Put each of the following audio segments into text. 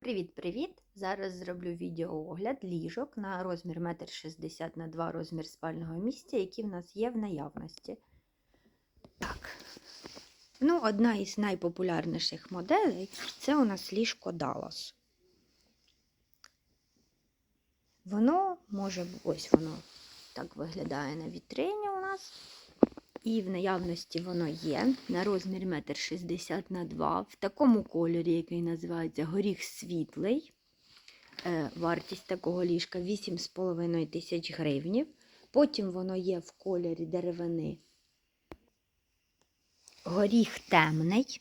Привіт-привіт! Зараз зроблю відеоогляд ліжок на розмір 1,60 м на 2 розмір спального місця, які в нас є в наявності. Так. Ну, одна із найпопулярніших моделей це у нас ліжко Dallas. Воно може, ось воно так виглядає на вітрині у нас. І в наявності воно є на розмір 1,60 на 2 в такому кольорі, який називається горіх світлий. Е, Вартість такого ліжка 8,5 тисяч гривнів. Потім воно є в кольорі деревини. Горіх темний.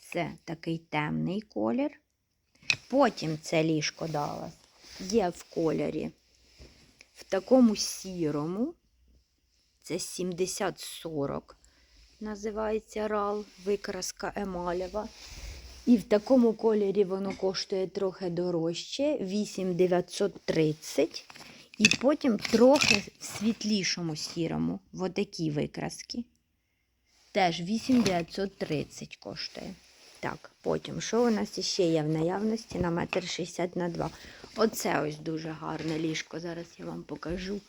Це такий темний колір. Потім це ліжко Даллас є в кольорі в такому сірому. Це 7040 називається рал, викраска емалєва. І в такому кольорі воно коштує трохи дорожче 8930. І потім трохи в світлішому сірому, в отакі викраски. Теж 8930 коштує. Так, потім, що у нас ще є в наявності на 1,60 на 2 Оце ось дуже гарне ліжко. Зараз я вам покажу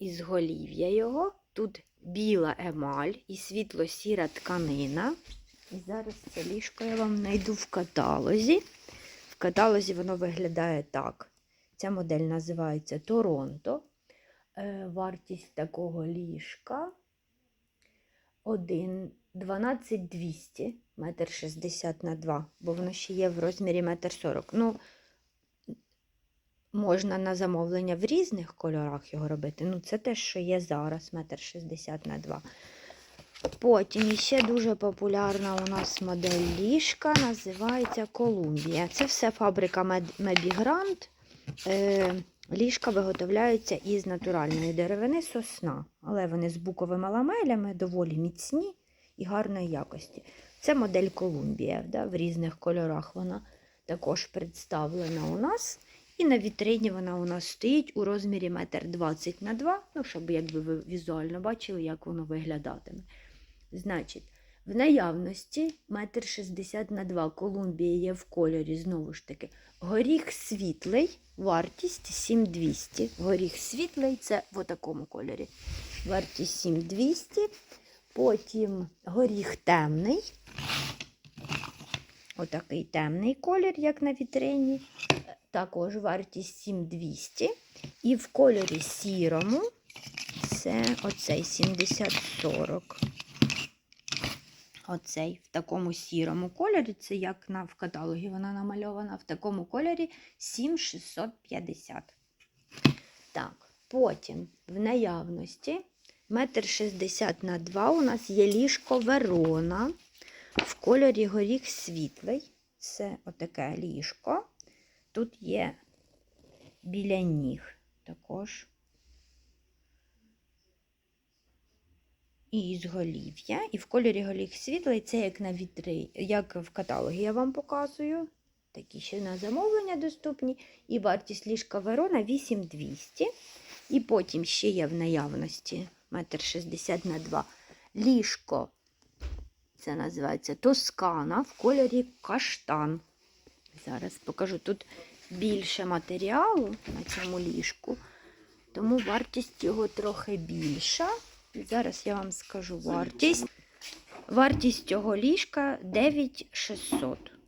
із голів'я його. Тут біла емаль і світло-сіра тканина. І зараз це ліжко я вам знайду в каталозі. В каталозі воно виглядає так. Ця модель називається Торонто. Е, вартість такого ліжка 1 12200 метр 60 на 2, бо воно ще є в розмірі метр 40. Ну, Можна на замовлення в різних кольорах його робити. Ну, це те, що є зараз, метр 60 на 2. Потім ще дуже популярна у нас модель ліжка, називається Колумбія. Це все фабрика Мебігрант. Е, ліжка виготовляються із натуральної деревини сосна, але вони з буковими ламелями доволі міцні і гарної якості. Це модель Колумбія. Да, в різних кольорах вона також представлена у нас. І на вітрині вона у нас стоїть у розмірі 1,20 на 2 ну, щоб якби ви візуально бачили, як воно виглядатиме. Значить, в наявності 1,60 на 2 Колумбія є в кольорі, знову ж таки, горіх світлий, вартість 7200. Горіх світлий це в такому кольорі. Вартість 7200. Потім горіх темний. Отакий темний колір, як на вітрині. Також вартість 7200. І в кольорі сірому це оцей 7040. Оцей в такому сірому кольорі, це як на, в каталогі вона намальована, в такому кольорі 7650. Так, потім в наявності 1,60 м на 2 у нас є ліжко Верона. В кольорі горіх світлий. Це отаке ліжко. Тут є біля ніг також. І з голів'я. І в кольорі голів світлий це як на вітри, як в каталогі я вам показую. Такі ще на замовлення доступні. І вартість ліжка Верона 8200. І потім ще є в наявності 1,60 на 2 ліжко. Це називається Тоскана в кольорі каштан. Зараз покажу тут більше матеріалу на цьому ліжку, тому вартість його трохи більша. І Зараз я вам скажу вартість. Вартість цього ліжка 9600.